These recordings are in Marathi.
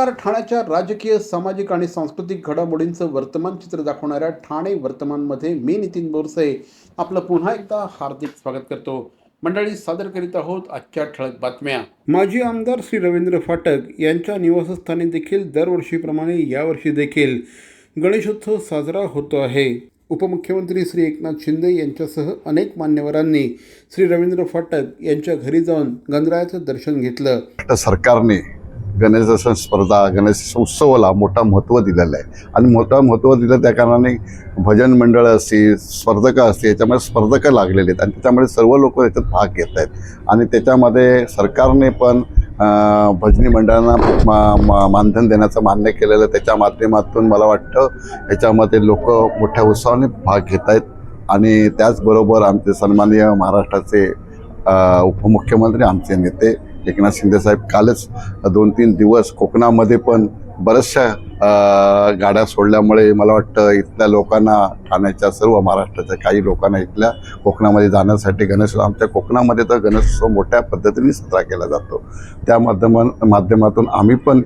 नमस्कार ठाण्याच्या राजकीय सामाजिक आणि सांस्कृतिक घडामोडींचं वर्तमान चित्र दाखवणाऱ्या ठाणे वर्तमानमध्ये मी नितीन बोरसे आपलं पुन्हा एकदा हार्दिक स्वागत करतो. मंडळी सादर करीत आहोत आजच्या ठळक बातम्या. माजी आमदार श्री रवींद्र फाटक यांच्या निवासस्थानी देखील दरवर्षीप्रमाणे यावर्षी देखील गणेशोत्सव साजरा होतो आहे. उपमुख्यमंत्री श्री एकनाथ शिंदे यांच्यासह अनेक मान्यवरांनी श्री रवींद्र फाटक यांच्या घरी जाऊन गणरायाचं दर्शन घेतलं. सरकारने गणेश स्पर्धा गणेश उत्सवाला मोठा महत्त्व दिलेलं आहे. आणि मोठं महत्त्व दिलं त्या कारणाने भजन मंडळं असतील स्पर्धकं असतील याच्यामध्ये स्पर्धकं लागलेले आहेत. आणि त्याच्यामुळे सर्व लोक याच्यात भाग घेत आहेत. आणि त्याच्यामध्ये सरकारने पण भजनी मंडळांना मा- मा- मानधन देण्याचं मान्य केलेलं आहे. त्याच्या माध्यमातून मला वाटतं याच्यामध्ये लोक मोठ्या उत्साहाने भाग घेत आहेत. आणि त्याचबरोबर आमचे सन्माननीय महाराष्ट्राचे उपमुख्यमंत्री आमचे नेते एकनाथ शिंदेसाहेब कालच दोन तीन दिवस कोकणामध्ये पण बऱ्याचशा गाड्या सोडल्यामुळे मला वाटतं इथल्या लोकांना ठाण्याच्या सर्व महाराष्ट्राच्या काही लोकांना इथल्या कोकणामध्ये जाण्यासाठी गणेशोत्सव आमच्या कोकणामध्ये तर गणेशोत्सव मोठ्या पद्धतीने साजरा केला जातो. त्या माध्यमा माध्यमातून आम्ही पण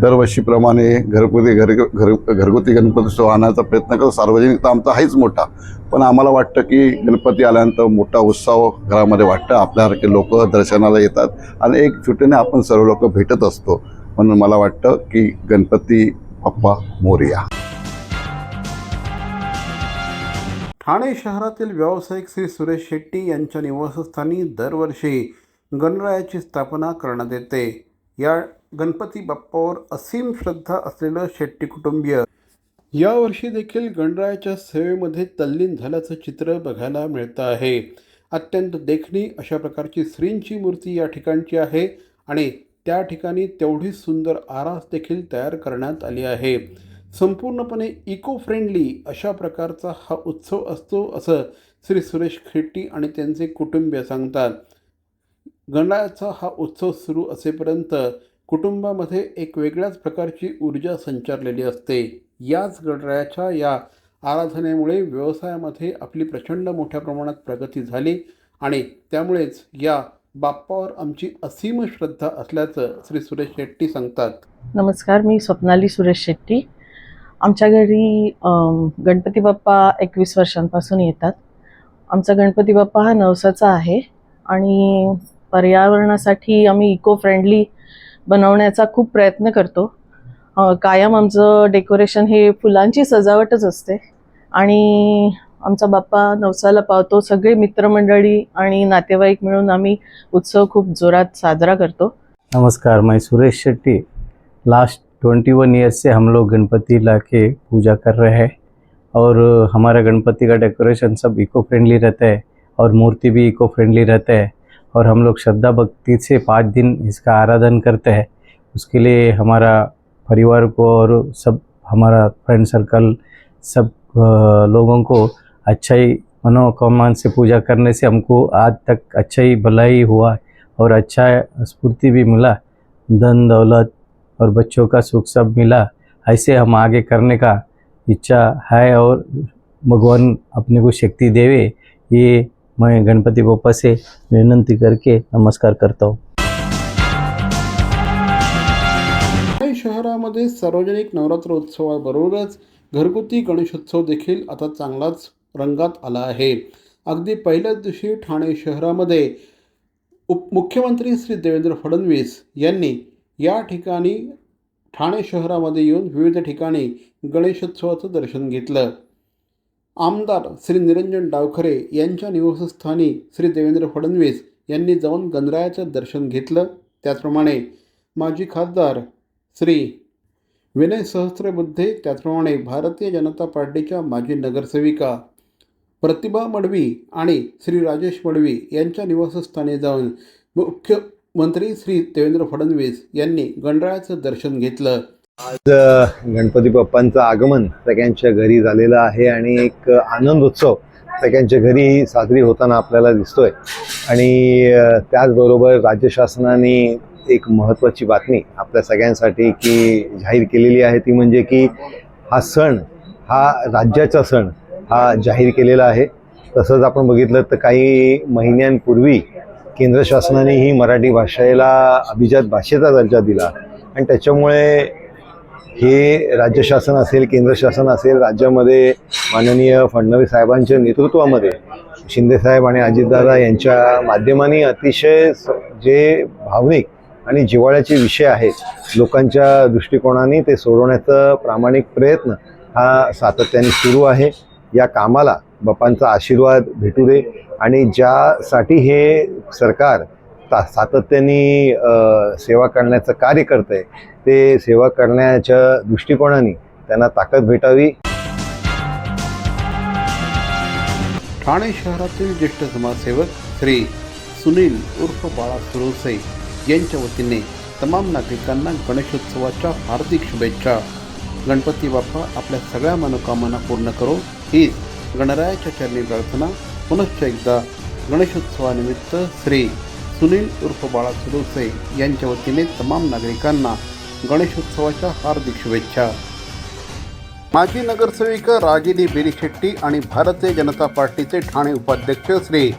दरवर्षीप्रमाणे घरगुती घर घर घरगुती गणपती उत्सव आणण्याचा प्रयत्न करतो. सार्वजनिक तर आमचा आहेच मोठा. पण आम्हाला वाटतं की गणपती आल्यानंतर मोठा उत्सव घरामध्ये वाटतं. आपल्यासारखे लोक दर्शनाला येतात. आणि एक एकजुटीने आपण सर्व लोक भेटत असतो. म्हणून मला वाटतं की गणपती बाप्पा मोरया. ठाणे शहरातील व्यावसायिक श्री सुरेश शेट्टी यांच्या निवासस्थानी दरवर्षी गणरायाची स्थापना करण्यात येते. या गणपती बाप्पावर असीम श्रद्धा असलेलं शेट्टी कुटुंबीय. यावर्षी देखील गणरायाच्या सेवेमध्ये तल्लीन झाल्याचं चित्र बघायला मिळतं आहे. अत्यंत देखणी अशा प्रकारची श्रींची मूर्ती या ठिकाणची आहे आणि त्या ठिकाणी तेवढी सुंदर आरास देखील तयार करण्यात आली आहे. संपूर्णपणे इको फ्रेंडली अशा प्रकारचा हा उत्सव असतो असं श्री सुरेश खेट्टी आणि त्यांचे कुटुंबीय सांगतात. गणरायाचा हा उत्सव सुरू असेपर्यंत कुटुंबामध्ये एक वेगळ्याच प्रकारची ऊर्जा संचारलेली असते. याच गणरायाच्या या आराधनेमुळे व्यवसायामध्ये आपली प्रचंड मोठ्या प्रमाणात प्रगती झाली आणि त्यामुळेच या बाप्पावर आमची असीम श्रद्धा असल्याचं श्री सुरेश शेट्टी सांगतात. नमस्कार मी स्वप्नाली सुरेश शेट्टी. आमच्या घरी गणपती बाप्पा एकवीस वर्षांपासून येतात. आमचा गणपती बाप्पा हा नवसाचा आहे आणि पर्यावरणासाठी आम्ही इको फ्रेंडली बनवण्याचा खूप प्रयत्न करतो. कायम आमचं डेकोरेशन हे फुलांची सजावटच असते. आणि आमचा बाप्पा नवसाला पावतो. सगळे मित्रमंडळी आणि नातेवाईक मिळून आम्ही उत्सव खूप जोरात साजरा करतो. नमस्कार मैं Suresh Shetty. Last twenty one years से हम लोग गणपति ला के पूजा कर रहे हैं और हमारा गणपति का डेकोरेशन सब इको फ्रेंडली रहता है और मूर्ति भी इको फ्रेंडली रहता है। और हम लोग श्रद्धा भक्ति से पाँच दिन इसका आराधन करते हैं। उसके लिए हमारा परिवार को और सब, हमारा फ्रेंड सर्कल सब लोगों को अच्छा ही मनोकामना से पूजा करने से हमको आज तक अच्छा ही भलाई हुआ और अच्छा स्फूर्ति भी मिला। धन दौलत और बच्चों का सुख सब मिला। ऐसे हम आगे करने का इच्छा है और भगवान अपने को शक्ति देवे। ये मैं गणपति बप्पा से विनंती करके नमस्कार करता हूँ। ठाणे शहरामध्ये सार्वजनिक नवरात्र उत्सवाबरोबरच घरगुती गणेशोत्सव देखील आता चांगलाच रंगात आला आहे. अगदी पहिल्याच दिवशी ठाणे शहरामध्ये उप मुख्यमंत्री श्री देवेंद्र फडणवीस यांनी या ठिकाणी ठाणे शहरामध्ये येऊन विविध ठिकाणी गणेशोत्सवाचं दर्शन घेतलं. आमदार श्री निरंजन डावखरे यांच्या निवासस्थानी श्री देवेंद्र फडणवीस यांनी जाऊन गणरायाचं दर्शन घेतलं. त्याचप्रमाणे माजी खासदार श्री विनय सहस्त्रबुद्धे त्याचप्रमाणे भारतीय जनता पार्टीच्या माजी नगरसेविका प्रतिभा मडवी आणि श्री राजेश मडवी यांच्या निवासस्थानी जाऊन मुख्यमंत्री श्री देवेंद्र फडणवीस यांनी गणरायाचं दर्शन घेतलं. आज गणपती बाप्पांचं आगमन सगळ्यांच्या घरी झालेलं आहे आणि एक आनंद उत्सव सगळ्यांच्या घरी साजरी होताना आपल्याला दिसतोय. आणि त्याचबरोबर राज्य शासनाने एक महत्त्वाची बातमी आपल्या सगळ्यांसाठी की जाहीर केलेली आहे ती म्हणजे की हा सण हा राज्याचा सण हा जाहीर केलेला आहे. तसंच आपण बघितलं तर काही महिन्यांपूर्वी केंद्र शासनानेही मराठी भाषेला अभिजात भाषेचा दर्जा दिला. आणि त्याच्यामुळे हे राज्य शासन असेल केंद्र शासन असेल राज्यामध्ये माननीय फडणवीस साहेबांच्या नेतृत्वामध्ये शिंदेसाहेब आणि अजितदादा यांच्या माध्यमाने अतिशय स- जे भावनिक आणि जिव्हाळ्याचे विषय आहेत लोकांच्या दृष्टिकोनाने ते सोडवण्याचा प्रामाणिक प्रयत्न हा सातत्याने सुरू आहे. या कामाला बापांचा आशीर्वाद भेटू दे आणि ज्यासाठी हे सरकार ता सातत्याने सेवा करण्याचं कार्य करत आहे ते सेवा करण्याच्या दृष्टिकोनाने त्यांना ताकद भेटावी. ठाणे शहरातील ज्येष्ठ समाजसेवक श्री सुनील उर्फ बाळा सुरोसे यांच्या वतीने तमाम नागरिकांना गणेशोत्सवाच्या हार्दिक शुभेच्छा. गणपती बाप्पा आपल्या सगळ्या मनोकामना पूर्ण करो हीच गणरायाच्या चरणी प्रार्थना पुनश्च एकदा गणेशोत्सवानिमित्त श्री सुनील उर्फ बाळा सुरोसे यांच्या वतीने तमाम नागरिकांना गणेशोत्सवाच्या हार्दिक शुभेच्छा. माजी नगरसेविका रागिनी बेरीशेट्टी आणि भारतीय जनता पार्टीचे ठाणे उपाध्यक्ष श्री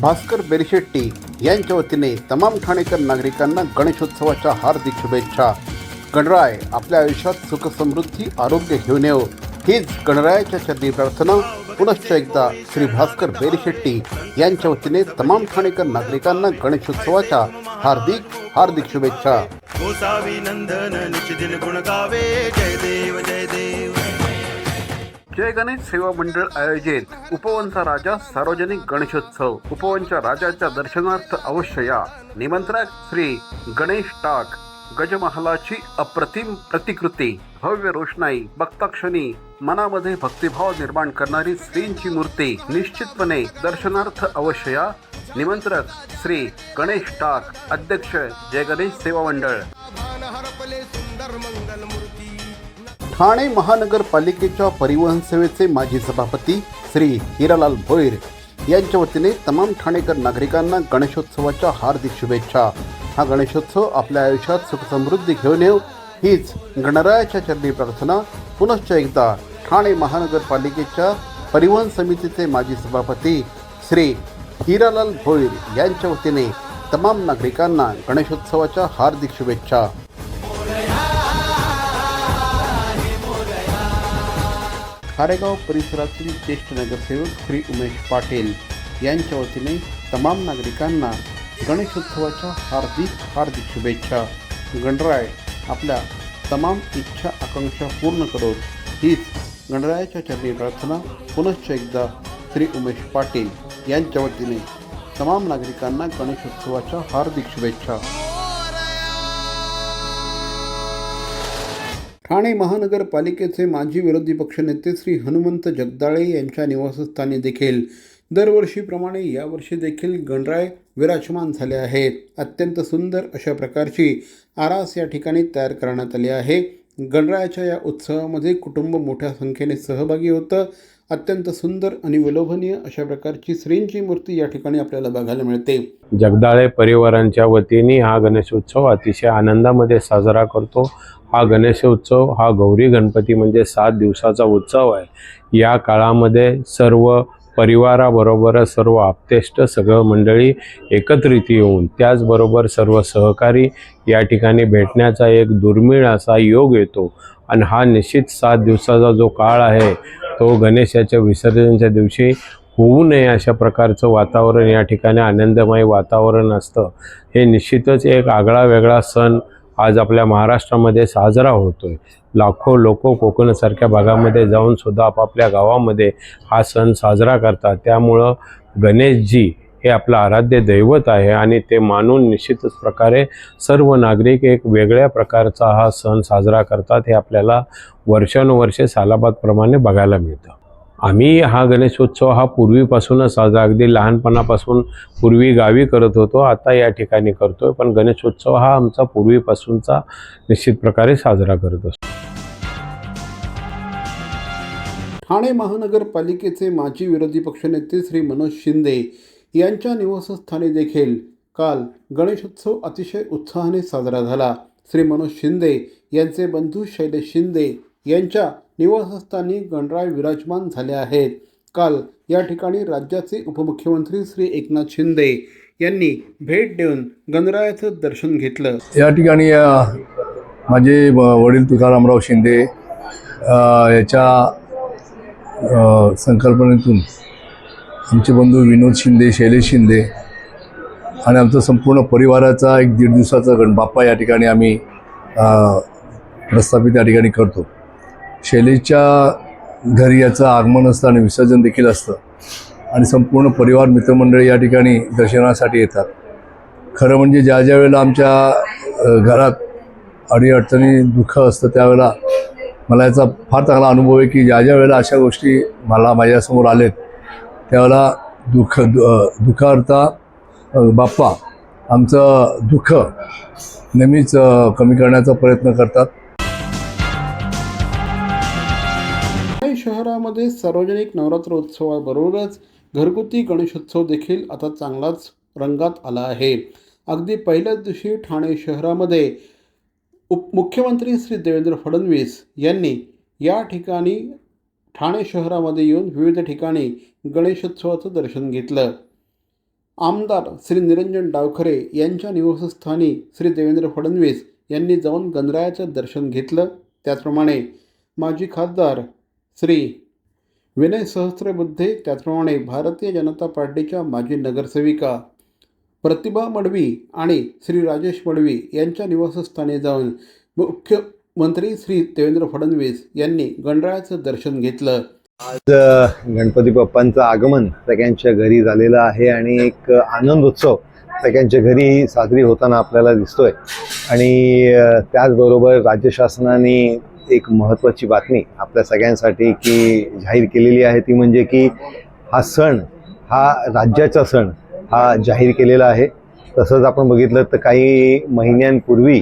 भास्कर बेरीशेट्टी यांच्या वतीने तमाम ठाणेकर नागरिकांना गणेशोत्सवाच्या हार्दिक शुभेच्छा. गणराय आपल्या आयुष्यात सुखसमृद्धी आरोग्य घेऊन येऊ हीच गणरायाच्या चरणी प्रार्थना. पुनश्च एकदा श्री भास्कर बेरीशेट्टी यांच्या वतीने तमाम ठाणेकर नागरिकांना गणेशोत्सवाच्या हार्दिक हार्दिक शुभेच्छा. जय गणेश सेवा मंडळ आयोजित उपवनचा राजा सार्वजनिक गणेशोत्सव. उपवनच्या राजाच्या दर्शनार्थ अवश्य या. निमंत्रक श्री गणेश टाक. गजमहालाची अप्रतिम प्रतिकृती भव्य रोषणाई बघताक्षणी मनामध्ये भक्तिभाव निर्माण करणारी श्रींची मूर्ती निश्चितपणे दर्शनार्थ अवश्य निमंत्रक श्री गणेश टाक अध्यक्ष जय गणेश सेवा मंडळ. ठाणे महानगरपालिकेच्या परिवहन सेवेचे माजी सभापती श्री हिरालाल भोईर यांच्या वतीने तमाम ठाणेकर नागरिकांना गणेशोत्सवाच्या हार्दिक शुभेच्छा. हा गणेशोत्सव आपल्या आयुष्यात सुखसमृद्धी घेऊन येऊ हीच गणरायाच्या चरणी प्रार्थना. पुनश्च एकदा ठाणे महानगरपालिकेच्या परिवहन समितीचे माजी सभापती श्री हिरालाल भोईर यांच्या वतीने तमाम नागरिकांना गणेशोत्सवाच्या हार्दिक शुभेच्छा. खारेगाव परिसरातील ज्येष्ठ नगरसेवक श्री उमेश पाटील यांच्या वतीने तमाम नागरिकांना गणेशोत्सवाच्या हार्दिक हार्दिक शुभेच्छा. गणराय आपल्या तमाम इच्छा आकांक्षा पूर्ण करोत. हीच गणरायाच्या चरणी प्रार्थना. पुनश्च एकदा श्री उमेश पाटील यांच्या वतीने तमाम नागरिकांना गणेशोत्सवाच्या हार्दिक शुभेच्छा. ठाणे महानगरपालिकेचे माजी विरोधी पक्षनेते श्री हनुमंत जगदाळे यांच्या निवासस्थानी देखील दरवर्षीप्रमाणे यावर्षी देखील गणराय विराजमान झाले आहेत. अत्यंत सुंदर अशा प्रकारची आरास या ठिकाणी तयार करण्यात आली आहे. गणरायाच्या या उत्सवामध्ये कुटुंब मोठ्या संख्येने सहभागी होतं. अत्यंत सुंदर आणि विलोभनीय अशा प्रकारची श्रींची मूर्ती या ठिकाणी आपल्याला बघायला मिळते. जगदाळे परिवारांच्या वतीने हा गणेशोत्सव अतिशय आनंदामध्ये साजरा करतो. हा गणेशोत्सव हा गौरी गणपती म्हणजे सात दिवसाचा उत्सव आहे. या काळामध्ये सर्व परिवाराबरोबर सर्व आप्तेष्ट सगळं मंडळी एकत्रित येऊन त्याचबरोबर सर्व सहकारी या ठिकाणी भेटण्याचा एक दुर्मिळ असा योग येतो. आणि हा निश्चित सात दिवसाचा जो काळ आहे तो गणेशाच्या विसर्जनाच्या दिवशी होऊ नये अशा प्रकारचं वातावरण या ठिकाणी आनंदमय वातावरण असतं. हे निश्चितच एक आगळा वेगळा सण आज आपल्या महाराष्ट्रामध्ये साजरा होतो आहे लाखो लोक कोकणसारख्या भागामध्ये जाऊन सुद्धा आपापल्या गावामध्ये हा सण साजरा करतात. त्यामुळं गणेशजी हे आपलं आराध्य दैवत आहे आणि ते मानून निश्चितच प्रकारे सर्व नागरिक एक वेगळ्या प्रकारचा हा सण साजरा करतात हे आपल्याला वर्षानुवर्षे सालाबादप्रमाणे बघायला मिळतं. आम्ही हा गणेशोत्सव हा पूर्वीपासूनच साजरा अगदी लहानपणापासून पूर्वी गावी करत होतो आता या ठिकाणी करतोय पण गणेशोत्सव हा आमचा पूर्वीपासूनचा निश्चित प्रकारे साजरा करत असतो. ठाणे महानगरपालिकेचे माजी विरोधी पक्षनेते श्री मनोज शिंदे यांच्या निवासस्थानी देखील काल गणेशोत्सव अतिशय उत्साहाने साजरा झाला. श्री मनोज शिंदे यांचे बंधू शैलेश शिंदे यांच्या निवासस्थानी गणराय विराजमान झाले आहेत. काल या ठिकाणी राज्याचे उपमुख्यमंत्री श्री एकनाथ शिंदे यांनी भेट देऊन गणरायाचं दर्शन घेतलं. या ठिकाणी माझे व- वडील तुकारामराव शिंदे याच्या संकल्पनेतून आमचे बंधू विनोद शिंदे शैलेश शिंदे आणि आमचा संपूर्ण परिवाराचा एक दीड दिवसाचा गण बाप्पा या ठिकाणी आम्ही प्रस्थापित या ठिकाणी करतो. शैलीच्या घरी याचं आगमन असतं आणि विसर्जन देखील असतं. आणि संपूर्ण परिवार मित्रमंडळी या ठिकाणी दर्शनासाठी येतात. खरं म्हणजे ज्या ज्या वेळेला आमच्या घरात अडीअडचणी दुःख असतं त्यावेळेला मला याचा फार चांगला अनुभव आहे की ज्या ज्या वेळेला अशा गोष्टी मला माझ्यासमोर आलेत त्यावेळेला दुःख दु अ, दुःखार्था बाप्पा आमचं दुःख नेहमीच कमी करण्याचा प्रयत्न करतात. महाराष्ट्रामध्ये सार्वजनिक नवरात्र उत्सवाबरोबरच घरगुती गणेशोत्सव देखील आता चांगलाच रंगात आला आहे. अगदी पहिल्याच दिवशी ठाणे शहरामध्ये उप मुख्यमंत्री श्री देवेंद्र फडणवीस यांनी या ठिकाणी ठाणे शहरामध्ये येऊन विविध ठिकाणी गणेशोत्सवाचं दर्शन घेतलं. आमदार श्री निरंजन डावखरे यांच्या निवासस्थानी श्री देवेंद्र फडणवीस यांनी जाऊन गणरायाचं दर्शन घेतलं. त्याचप्रमाणे माजी खासदार श्री विनय सहस्त्रबुद्धे त्याचप्रमाणे भारतीय जनता पार्टीच्या माजी नगरसेविका प्रतिभा मडवी आणि श्री राजेश मडवी यांच्या निवासस्थानी जाऊन मुख्यमंत्री श्री देवेंद्र फडणवीस यांनी गणरायाचं दर्शन घेतलं. आज गणपती बाप्पांचं आगमन सगळ्यांच्या घरी झालेलं आहे आणि एक आनंद उत्सव सगळ्यांच्या घरी साजरी होताना आपल्याला दिसतोय. आणि त्याचबरोबर राज्य शासनाने एक महत्त्वाची बातमी आपल्या सगळ्यांसाठी की जाहीर केलेली आहे ती म्हणजे की हा सण हा राज्याचा सण हा जाहीर केलेला आहे. तसंच आपण बघितलं तर काही महिन्यांपूर्वी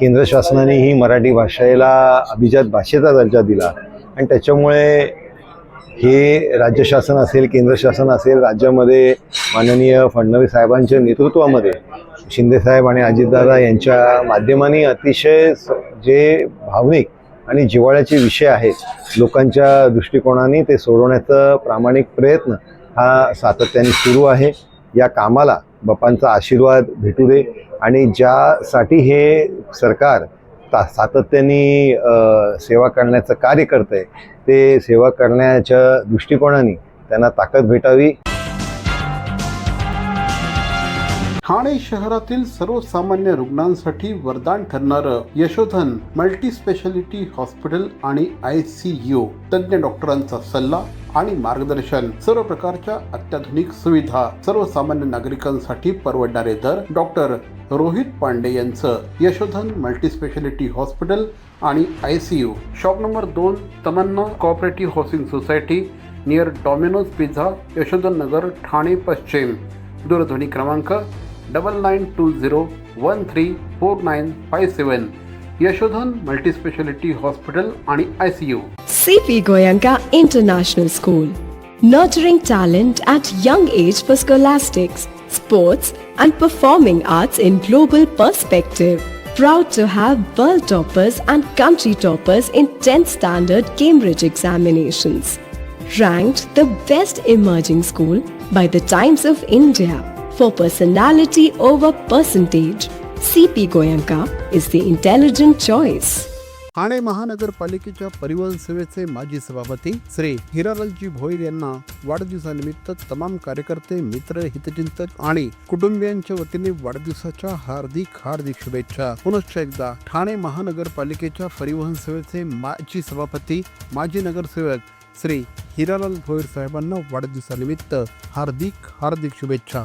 केंद्र शासनानेही मराठी भाषेला अभिजात भाषेचा दर्जा दिला आणि त्याच्यामुळे हे राज्य शासन असेल केंद्र शासन असेल राज्यामध्ये माननीय फडणवीस साहेबांच्या नेतृत्वामध्ये शिंदेसाहेब आणि अजितदादा यांच्या माध्यमाने अतिशय स- जे भावनिक आणि जिव्हाळ्याचे विषय आहेत लोकांच्या दृष्टिकोनाने ते सोडवण्याचा प्रामाणिक प्रयत्न हा सातत्याने सुरू आहे. या कामाला बापांचा आशीर्वाद भेटू दे आणि ज्यासाठी हे सरकार ता सातत्याने सेवा करण्याचं कार्य करतं आहे ते सेवा करण्याच्या दृष्टिकोनाने त्यांना ताकद भेटावी. ठाणे शहरातील सर्वसामान्य रुग्णांसाठी वरदान ठरणारं यशोधन मल्टी स्पेशालिटी हॉस्पिटल आणि आय सी यू. तज्ज्ञ डॉक्टरांचा सल्ला आणि मार्गदर्शन. सर्व प्रकारच्या अत्याधुनिक सुविधा सर्वसामान्य नागरिकांसाठी परवडणारे दर. डॉक्टर रोहित पांडे यांचं यशोधन मल्टी स्पेशालिटी हॉस्पिटल आणि I C U. Shop number दोन Tamanna cooperative housing society near Domino's pizza Yashodhan Nagar Thane पश्चिम. दूरध्वनी क्रमांक Double nine two zero one three four nine five seven Yashodhan multispeciality hospital आणि I C U CP Goyanka International School, nurturing talent at young age for scholastics, sports, and performing arts in global perspective. Proud to have world toppers and country toppers in 10th standard Cambridge examinations. Ranked the best emerging school by the Times of India For personality over percentage. CP Goyanka is the intelligent choice. Thane महानगरपालिकेच्या परिवहन सेवेचे माजी सभापती श्री हिरालालजी भोईर यांना वाढदिवसानिमित्त तमाम कार्यकर्ते मित्र हितचिंतक आणि कुटुंबियांच्या वतीने वाढदिवसाच्या हार्दिक हार्दिक शुभेच्छा पुनश्च एकदा ठाणे महानगरपालिकेच्या परिवहन सेवेचे माजी सभापती माजी नगरसेवक श्री हिरालाल भोईर साहेबांना वाढदिवसानिमित्त हार्दिक हार्दिक शुभेच्छा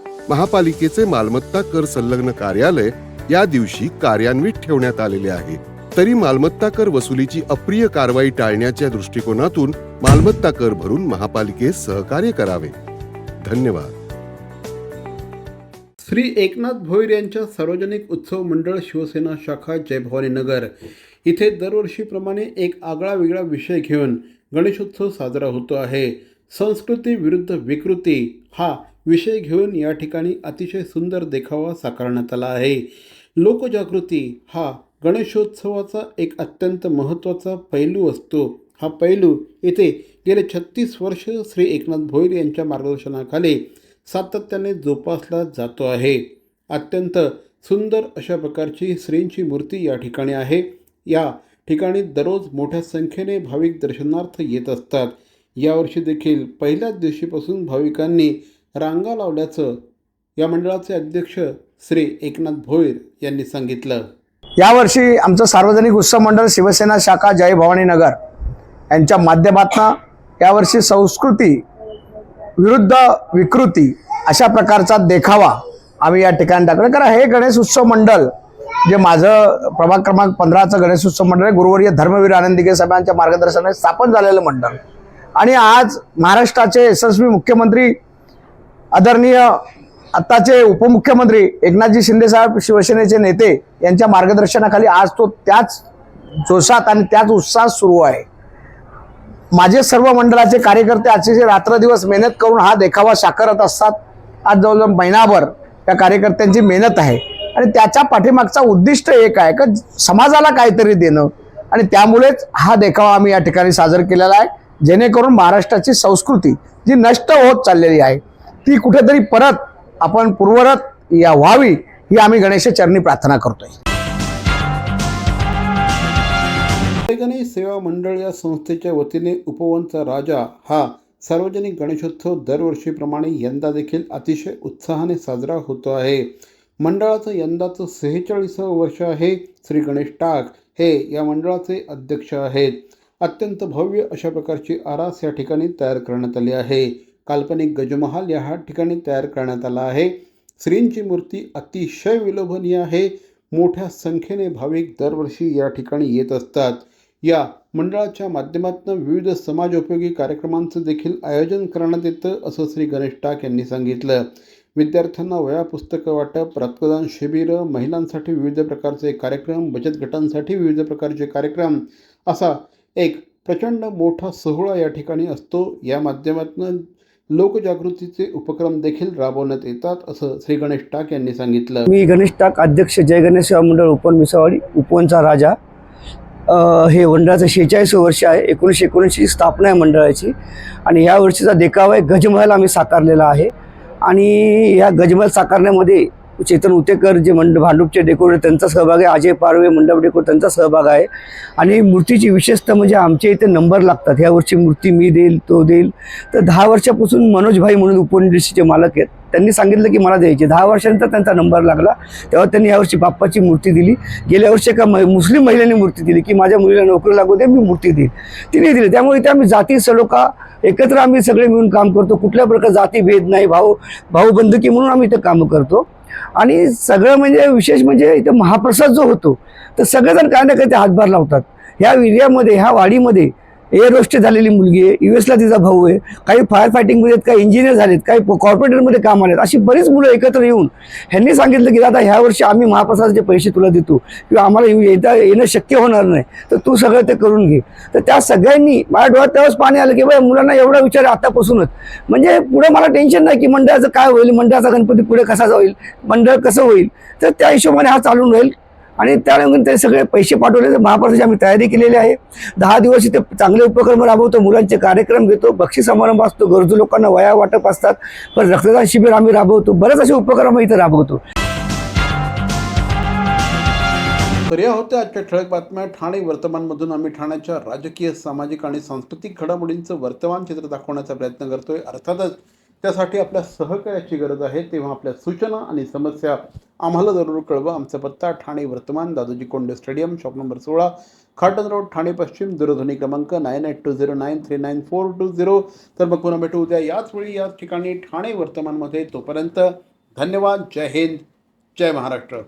महापालिकेचे मालमत्ता कर संलग्न कार्यालय या दिवशी कार्यान्वित ठेवण्यात आलेले आहे. तरी मालमत्ता कर वसुलीची अप्रिय कारवाई टाळण्याच्या दृष्टिकोनातून मालमत्ता कर भरून महापालिकेस सहकार्य करावे. धन्यवाद. श्री एकनाथ भोईर यांच्या सार्वजनिक उत्सव मंडळ शिवसेना शाखा जयभवानी नगर इथे दरवर्षीप्रमाणे एक आगळा वेगळा विषय घेऊन गणेशोत्सव साजरा होतो आहे. संस्कृती विरुद्ध विकृती हा विषय घेऊन या ठिकाणी अतिशय सुंदर देखावा साकारण्यात आला आहे. लोकजागृती हा गणेशोत्सवाचा एक अत्यंत महत्त्वाचा पैलू असतो. हा पैलू येथे गेले छत्तीस वर्ष श्री एकनाथ भोईर यांच्या मार्गदर्शनाखाली सातत्याने जोपासला जातो आहे. अत्यंत सुंदर अशा प्रकारची श्रींची मूर्ती या ठिकाणी आहे. या ठिकाणी दररोज मोठ्या संख्येने भाविक दर्शनार्थ येत असतात. यावर्षी देखील पहिल्याच दिवशीपासून भाविकांनी रांगा लावल्याचं या मंडळाचे अध्यक्ष श्री एकनाथ भोईर यांनी सांगितलं. यावर्षी आमचं सार्वजनिक उत्सव मंडळ शिवसेना शाखा जय भवानी नगर यांच्या माध्यमातून यावर्षी संस्कृती विरुद्ध विकृती अशा प्रकारचा देखावा आम्ही या ठिकाणी टाकला कारण हे गणेश उत्सव मंडळ जे माझं प्रभाग क्रमांक पंधराचं गणेश उत्सव मंडळ आहे गुरुवर्य धर्मवीर आनंदिके साहेबांच्या मार्गदर्शनाने स्थापन झालेलं मंडळ. आणि आज महाराष्ट्राचे यशस्वी मुख्यमंत्री आदरणीय आत्ताचे उपमुख्यमंत्री एकनाथजी शिंदे साहेब शिवसेनेचे नेते यांच्या मार्गदर्शनाखाली आज तो त्याच जोशात आणि त्याच उत्साहात सुरू आहे. माझे सर्व मंडळाचे कार्यकर्ते आजचे रात्रदिवस मेहनत करून हा देखावा साकारत असतात. आज जवळजवळ महिनाभर त्या कार्यकर्त्यांची मेहनत आहे. आणि त्याच्या पाठीमागचा उद्दिष्ट एक आहे का समाजाला काहीतरी देणं. आणि त्यामुळेच हा देखावा आम्ही या ठिकाणी साजर केलेला आहे. जेणेकरून महाराष्ट्राची संस्कृती जी नष्ट होत चाललेली आहे ती कुठेतरी परत आपण पूर्वरत या व्हावी ही आम्ही गणेशचरणी प्रार्थना करतोय. गणेश सेवा मंडळ या संस्थेच्या वतीने उपवनचा राजा हा सार्वजनिक गणेशोत्सव दरवर्षीप्रमाणे यंदा देखील अतिशय उत्साहाने साजरा होतो आहे. मंडळाचं यंदाचं सेहेचाळीसावं वर्ष आहे. श्री गणेश टाक हे या मंडळाचे अध्यक्ष आहेत. अत्यंत भव्य अशा प्रकारची आरास या ठिकाणी तयार करण्यात आली आहे. काल्पनिक गजमहाल या ठिकाणी तयार करण्यात आला आहे. श्रींची मूर्ती अतिशय विलोभनीय आहे. मोठ्या संख्येने भाविक दरवर्षी या ठिकाणी येत असतात. या मंडळाच्या माध्यमातून विविध समाजोपयोगी कार्यक्रमांचं देखील आयोजन करण्यात येतं असं श्री गणेश टाक यांनी सांगितलं. विद्यार्थ्यांना वया पुस्तकं वाटप रक्तदान शिबिरं महिलांसाठी विविध प्रकारचे कार्यक्रम बचत गटांसाठी विविध प्रकारचे कार्यक्रम असा एक प्रचंड मोठा सोहळा या ठिकाणी असतो. या माध्यमातून लोकजागृतीचे उपक्रम देखील राबवण्यात येतात असं श्री गणेश टाक यांनी सांगितलं. मी गणेश टाक अध्यक्ष जय गणेश सेवा मंडळ उपवन मिसावाडी उपवनचा राजा. हे मंडळाचं शेहेचाळीस वर्ष आहे एकोणीसशे एकोणऐंशी स्थापना आहे मंडळाची. आणि या वर्षीचा देखावा आहे गजमहल आम्ही साकारलेला आहे. आणि या गजमहल साकारण्यामध्ये चेतन उतेकर जे मंड भांडूपचे डेकोरेटर त्यांचा सहभाग आहे. अजय पारवे मंडप डेकोर त्यांचा सहभाग आहे. आणि मूर्तीची विशेषता म्हणजे आमच्या इथे नंबर लागतात. ह्या वर्षी मूर्ती मी देईल तो देईल. तर दहा वर्षापासून मनोजभाई म्हणून उपनिर्देशीचे मालक आहेत. त्यांनी सांगितलं की मला द्यायचे. दहा वर्षानंतर त्यांचा नंबर लागला. तेव्हा त्यांनी यावर्षी बाप्पाची मूर्ती दिली. गेल्या वर्षी एका म- मुस्लिम महिलेने मूर्ती दिली की माझ्या मुलीला नोकरी लागू दे मी मूर्ती देईल. तिने दिली. त्यामुळे इथे आम्ही जाती सलोखा एकत्र आम्ही सगळे मिळून काम करतो. कुठल्या प्रकार जाती भेद नाही भाऊ भाऊबंदकी म्हणून आम्ही इथं कामं करतो. आणि सगळं म्हणजे विशेष म्हणजे इथं महाप्रसाद जो होतो तर सगळेजण काय ना काय ते हातभार लावतात. ह्या एरियामध्ये ह्या वाडीमध्ये एअर रोस्टे झालेली मुलगी आहे. यू एसला तिचा भाऊ आहे. काही फायर फायटिंगमध्ये आहेत काही इंजिनियर झालेत काही कॉर्पोरेटरमध्ये काम आलेत. अशी बरीच मुलं एकत्र येऊन ह्यांनी सांगितलं की दादा ह्या वर्षी आम्ही महाप्रसादाचे पैसे तुला देतो किंवा आम्हाला येऊ- येता येणं शक्य होणार नाही. तर तू सगळं ते करून घे. तर त्या सगळ्यांनी माझ्या डोळ्यात तेव्हाच पाणी आलं की बाय मुलांना एवढा विचार आतापासूनच. म्हणजे पुढे मला टेन्शन नाही की मंडळाचं काय होईल मंडळाचा गणपती पुढे कसा जाईल मंडळ कसं होईल. तर त्या हिशोबाने हा चालून राहील. आणि त्यानंतर ते सगळे पैसे पाठवले. तर आम्ही तयारी केलेली आहे. दहा दिवस इथे चांगले उपक्रम राबवतो. मुलांचे कार्यक्रम घेतो. बक्षीस समारंभ असतो. गरजू लोकांना वया वाटप असतात. पण रक्तदान शिबिर आम्ही राबवतो. बरेच असे उपक्रम इथे राबवतो. तर या होत्या आजच्या ठळक बातम्या. ठाणे वर्तमानमधून आम्ही ठाण्याच्या राजकीय सामाजिक आणि सांस्कृतिक घडामोडींचं वर्तमान चित्र दाखवण्याचा प्रयत्न करतोय. अर्थातच त्यासाठी आपल्या सहकार्याची गरज आहे. तेव्हा आपल्या सूचना आणि समस्या आम्हाला जरूर कळवा. आमचा पत्ता ठाणे वर्तमान Dadoji Konde stadium shop number सोळा खाटन रोड ठाणे पश्चिम दूरध्वनी क्रमांक nine eight two zero nine three nine four two zero. तर मग पुन्हा भेटू उद्या याच वेळी याच ठिकाणी ठाणे वर्तमानमध्ये. तोपर्यंत धन्यवाद. जय हिंद. जय महाराष्ट्र.